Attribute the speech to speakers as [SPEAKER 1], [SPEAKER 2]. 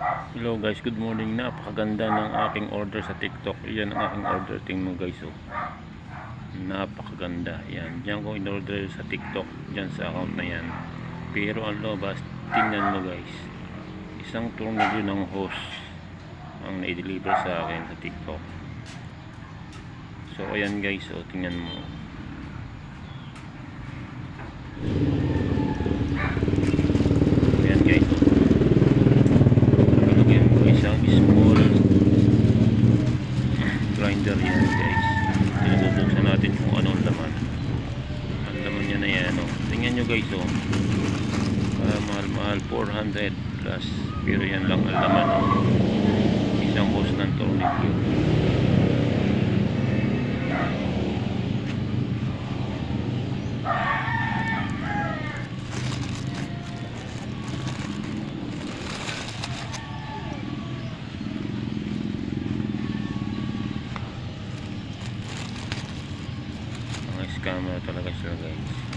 [SPEAKER 1] Hello guys, good morning. Napakaganda ng aking order sa TikTok. Yan ang aking order. Tingnan mo guys oh. Napakaganda. Yan. Diyan ko in-order sa TikTok. Diyan sa account na yan. Pero ang lobas, tingnan mo guys. Isang tornilyo ng hose ang na-deliver sa akin sa TikTok. So ayan guys, oh, tingnan mo. Ayan guys, oh. Nilagyan ko isang small grinder yan guys. Pinabubuksan natin kung anong laman. Ang laman niya na yan. Oh. Tingnan nyo guys oh. Ah, mahal-mahal 400 plus. Pero yan lang ang laman. Oh. 干吗？到那个水里？